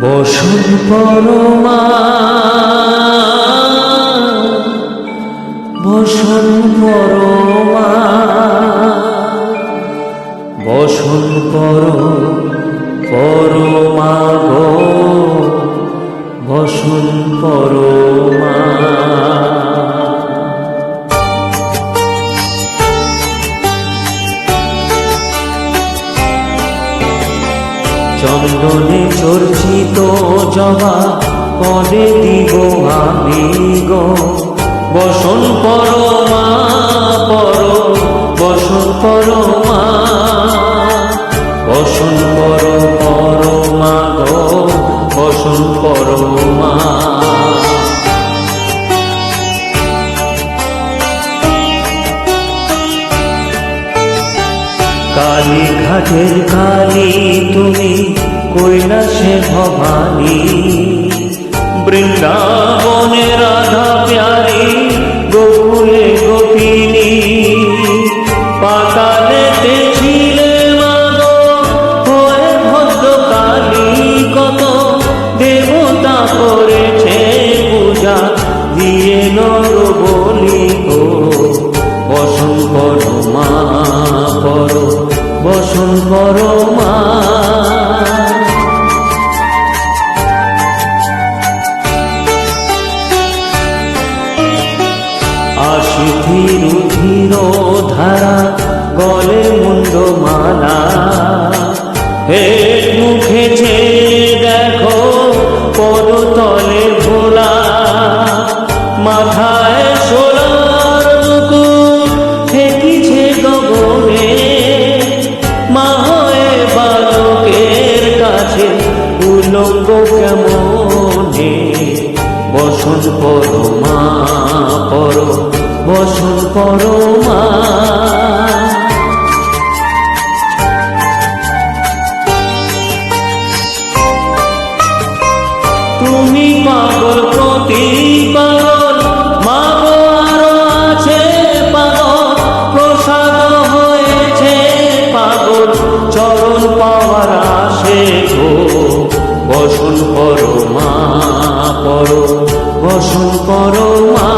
বসন পরমা। বসুন পরমা। বসুন পর পরমা গো। বসুন পরমা। চর্চিত জবা পরে দিব আমি গো। বসন পরমা পর বসন পরমা বসন পর পরমা গো বসন পরমা কালী ঘাটের কালী তুমি কৈলাসে ভবানী। বৃন্দাবনে রাধা প্যারি। ভোলা, মাথায় সোলার মুকুট ঠেকিছে গগনে। মা হয়ে বালকের কাছে উলঙ্গ কেমনে? বসন পর মা পর বসন পর বসন করো মা পর বসন করো মা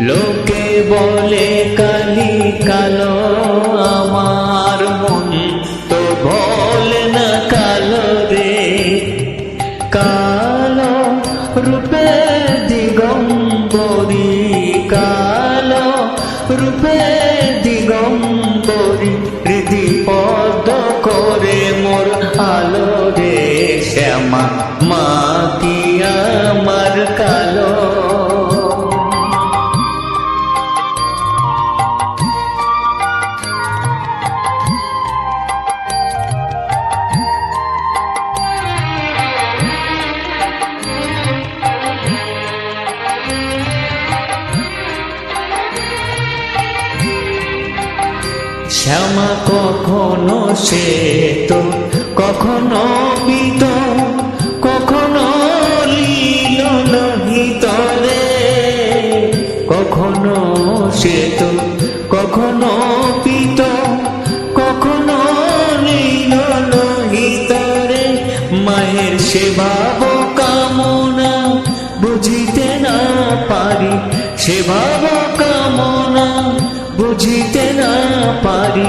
লোকে বলে কালি কালো। সে তো কখনো বিত, কখনো লীল হিতরে কখনো সে তো কখনো পিত, কখনো লীল হিতরে মায়ের সেভাব কামনা বুঝিতে না পারি। সেভাব কামনা বুঝিতে না পারি।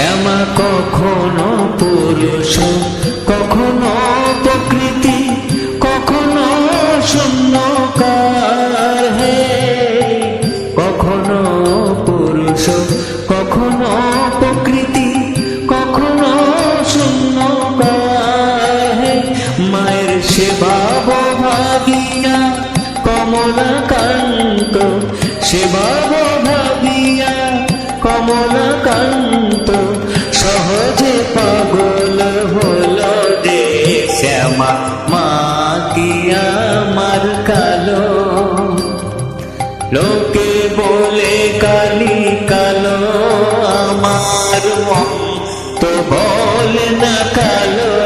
শ্যামা কখনো পুরুষ, কখনো প্রকৃতি, কখনো শূন্যকার হে। কখনো পুরুষ, কখনো প্রকৃতি, কখনো শূন্যকার হে। মায়ের সেবা ভাগিয়া কমলাকান্ত, সেবা ভাবিয়া কমলাকান্ত সহজে পাগল হল রে শ্যামা। মা কি আমার কালো? লোকে বলে কালি কালো, আমার মন তো বল না কালো।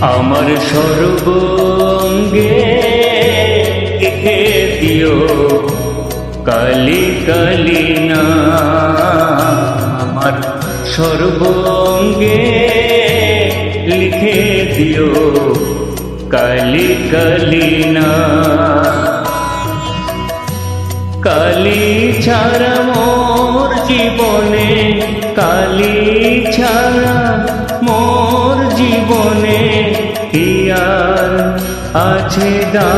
আমার সর্বঙ্গে লিখে দিও কালি কালি না। আমার সর্বঙ্গে লিখে দিও কালি কালি না। কালি ছাড়া মোর জীবনে, কালি ছাড়া ইয়ার আছে দা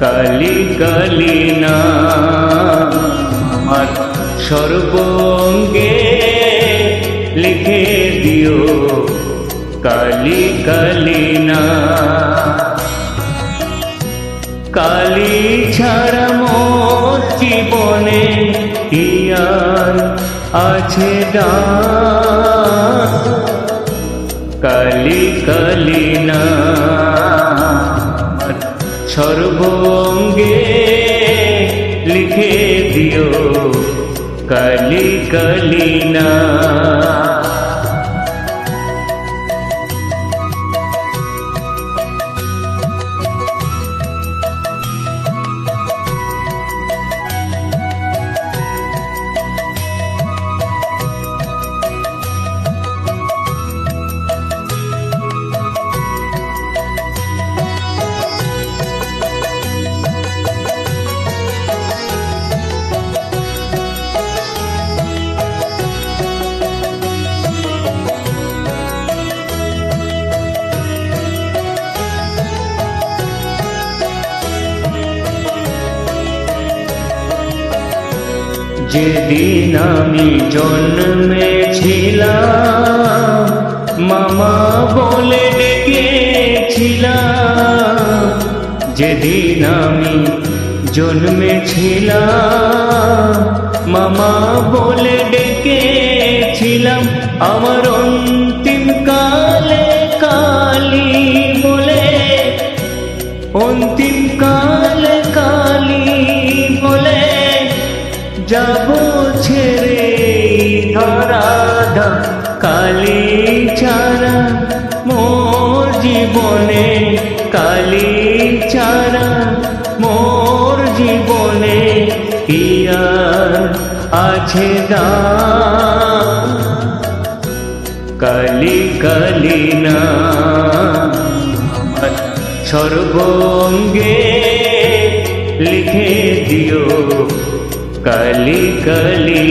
কালি কালি না। আমার সর্বঙ্গে লিখে দিও। কালি কালি না। কালি ছাড়া মোর জীবনে ইয়ার আছে দান? কালি কালি না সর্বঙ্গে লিখে দিও কালি কালি না যেদিন আমি জন্মেছিলাম। মামা বলে ডেকেছিলাম। যেদিন আমি জন্মেছিলাম, মামা বলে ডেকেছিলাম। আমার অন্তিম কালে ধরাধা কালী ছাড়া মোর জীবনে কালী ছাড়া মোর জীবনে ইয়ার আছে দা কালি কালি না সর্বঙ্গে লিখে দিও। কালি কালি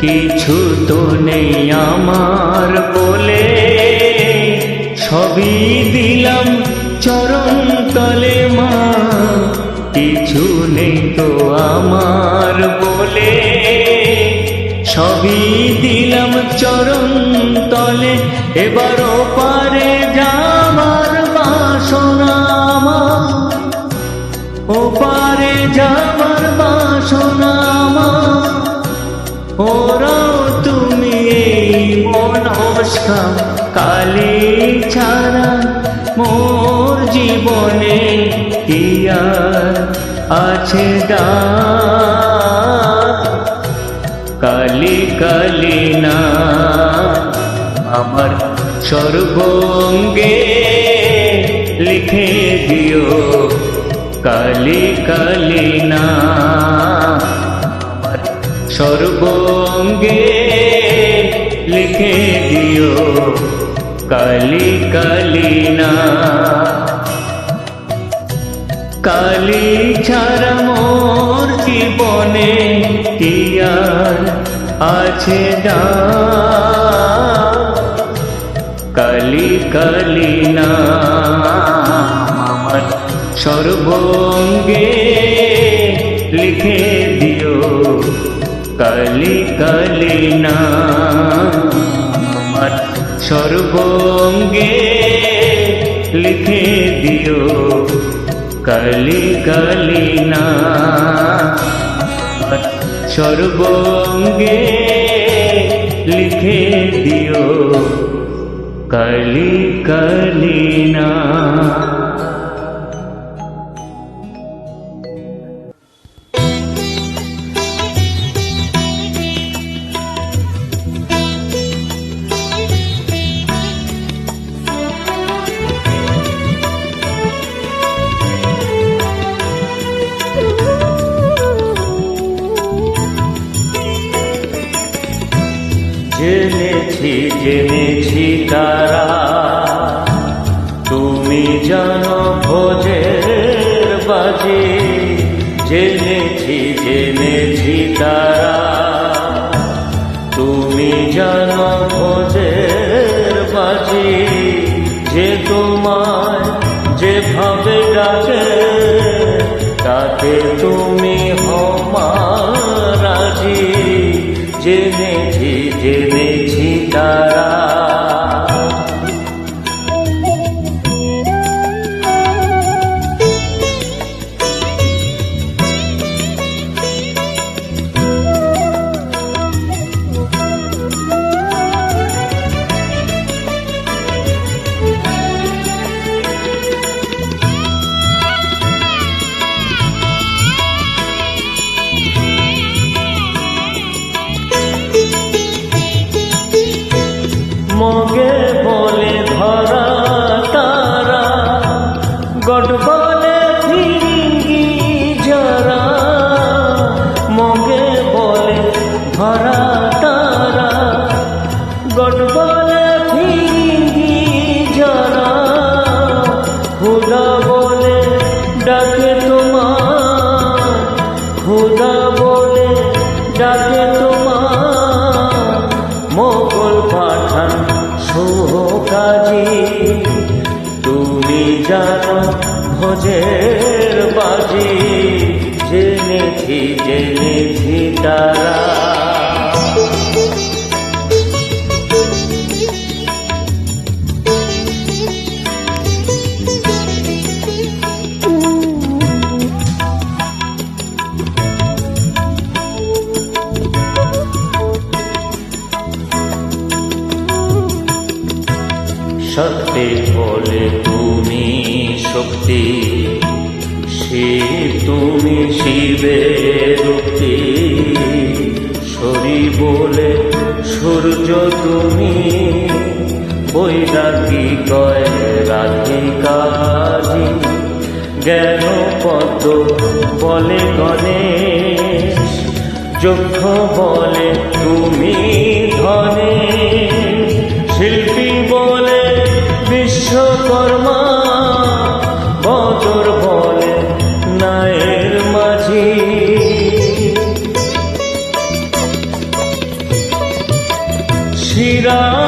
কিছু তো নেই আমার বলে সবই দিলাম চরণ তলে মা। কিছু নেই তো আমার বলে সবই দিলাম চরণ তলে। এবারও পারে যাবার বাসনা আমার। ও পারে যাবার ওরাও তুমি এই মনস্কা কালী ছাড়া মোর জীবনে কি আর আছে ডাক কালি কালি না, আমার সর্বঙ্গে লিখে দিও। কালি কালি না, আমার সর্বঙ্গে লিখে দিও কালি কালি না কালি ছাড়া মোর জীবনে কি আছে না কালি কালি না আমার সর্বঙ্গে লিখে কালি কালি না সর্বঙ্গে লিখে দিও কালি কালি না সর্বঙ্গে লিখে দিও কালি কালি না বাজে যে তোমায় যেভাবে ডাকে তাতে সত্যি বলে তুমি শক্তি শিব তুমি শিবের রূপতি শরী বলে সূর্য তুমি, বৈরাগী কয় রাধিকাজি জ্ঞান পদ্ম বলে গণেশ, যক্ষ বলে তুমি ধনে শিল্পী বলে বিশ্বকর্মা বদর বলে নায়ের মাঝি। শিরা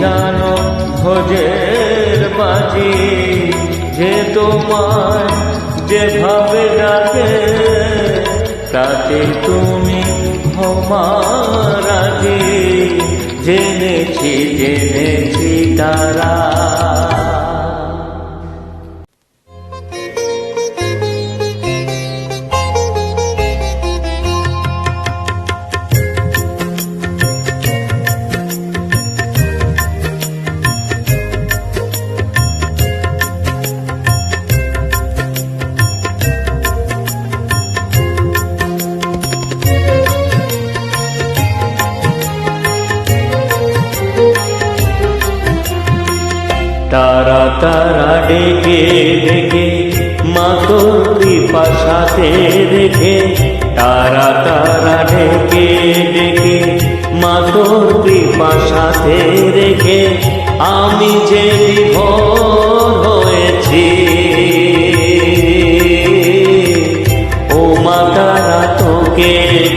জানো খোঁজের বাজি যে তোমায় যেভাবে ডাকে তাতে তুমি আমার জেনেছি জেনেছি তারা।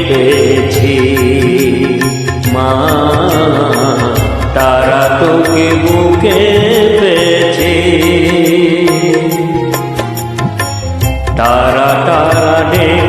পেয়েছি মা তারা তোকে বুকে পেয়েছি। তারা তারা দেখ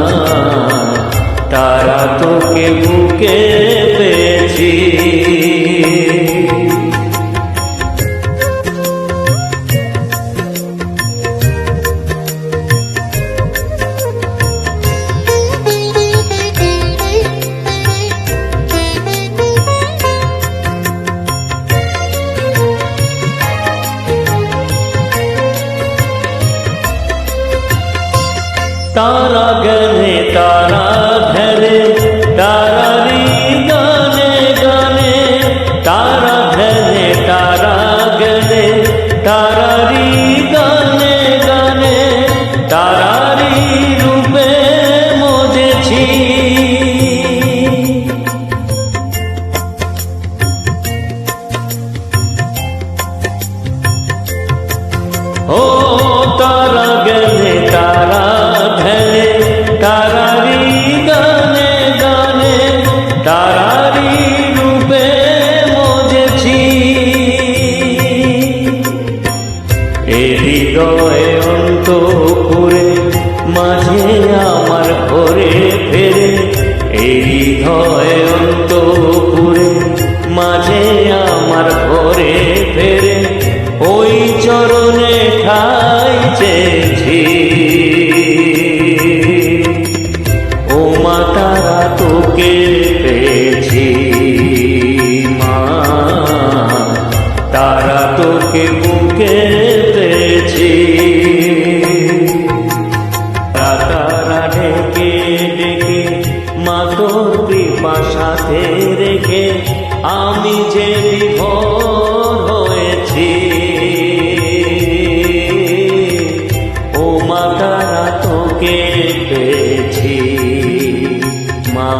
তারা তোকে বুকে পেয়েছি তারা এ হৃদয়ে অন্তপুরে মাঝে আমার ঘরে ফেরে। এ হৃদয়ে অন্তপুরে মাঝে আমার ঘরে ফেরে। ওই চরণে ঠাই চেয়েছি।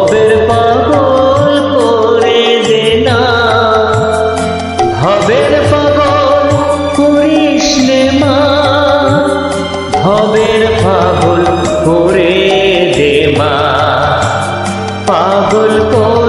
ভবের পাগল করে দে না ভবের পাগল করিস রে মা। ভবের পাগল করে দে মা। পাগল কর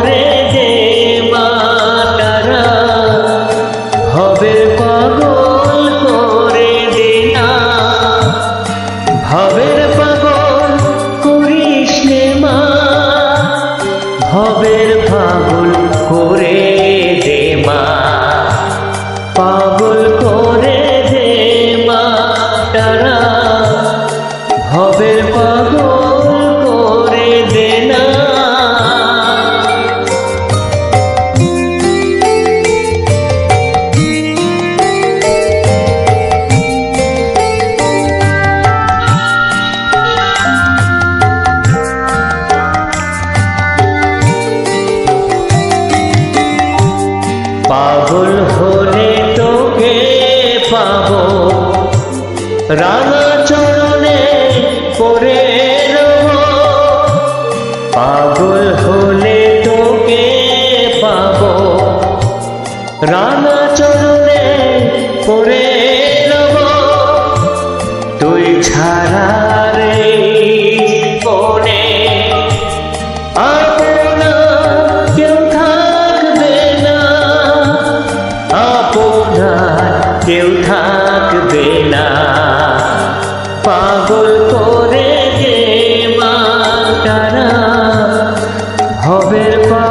রবের পা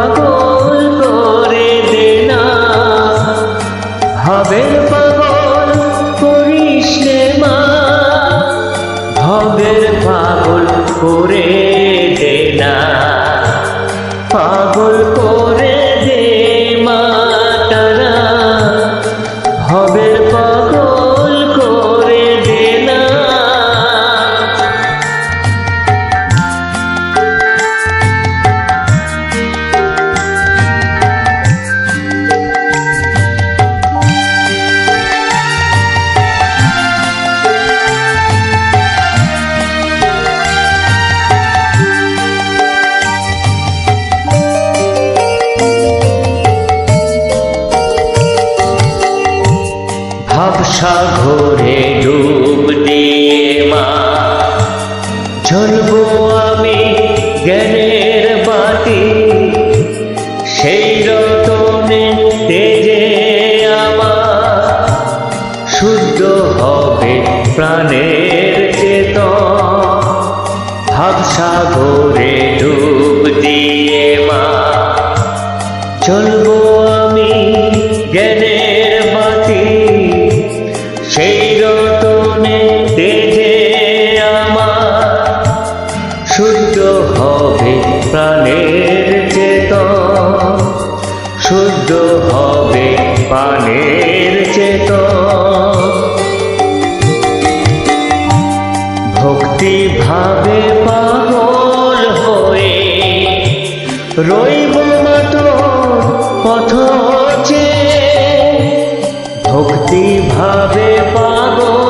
ভোরে ডুব দিয়ে মা। ঝলবো আমি জ্ঞানের বাতি, সেই রতনে তেজে আমা শুদ্ধ হবে প্রাণের চেতন ভোরে ডুব দিয়ে মা। চল পানের চেতন। ভক্তি ভাবে পাগল হয়ে রইব মাতো পথ ভক্তি ভাবে পাগল